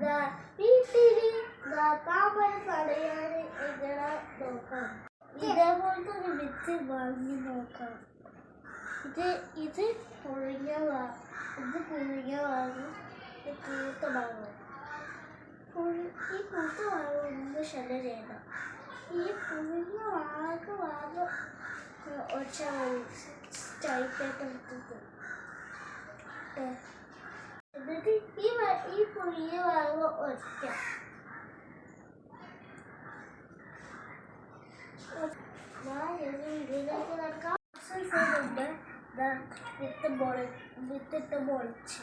ദാ വീട്ടിൽ ദാ താമര തടയാന് എങ്ങനെ നോക്കാം? ഇതേപോലത്തെ ഒരു വിത്ത് വാങ്ങി നോക്കാം. ഇത് ഇത് പുഴുങ്ങിയ ഇത് പുഴുങ്ങിയ ഭാഗം ഇത് കൂത്ത പുഴു- ഈ കൂത്ത ഭാഗം ഒന്നും ശല്യം ചെയ്യണ്ട. ഈ പുഴുങ്ങിയ ഭാഗം ഭാഗം ഒച്ച ടൈപ്പായിട്ട് എടുത്തിട്ട് ഏ. എന്നിട്ട് ഈ വ- ഈ പുഴുങ്ങിയ ദാ വിത്ത് പൊളി വിത്തിട്ട് പൊളിച്ച്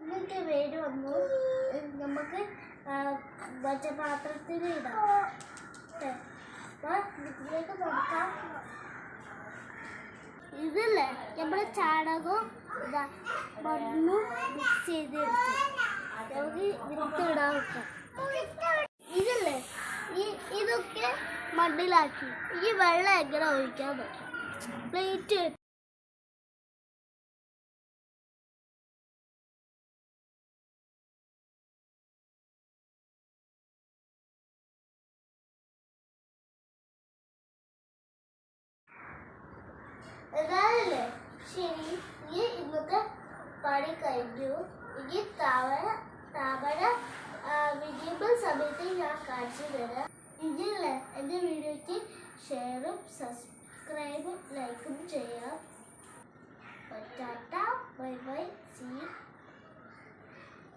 എന്നിട്ട് വേര് വന്നു നമുക്ക് ആ, പാത്രത്തിൽ ഇടാം അപ്പൊ ഇതിലേക്ക് നോക്കാം ഇതല്ലേ? നമ്മുടെ ചാണകവും മണ്ണും മിക്സ് ചെയ്തെടുത്ത്. നമുക്ക് ഇതല്ലേ? ഈ ഇതൊക്കെ മണ്ണിലാക്കി. ഈ വെള്ളം എങ്ങനെ ഒഴിക്കാൻ പറ്റും? പ്ലേറ്റ് എന്നാലല്ലേ ശരി ഈ ഇന്നത്തെ പണി കഴിഞ്ഞു. ഇനി താമര താമര വിരിയുമ്പോൾ സമയത്ത് ഞാൻ കാണിച്ചു തരാം. ഇനിയല്ലേ എന്റെ വീഡിയോയ്ക്ക് ഷെയറും സബ്സ്ക്രൈബും ലൈക്കും ചെയ്യാം. Bye bye C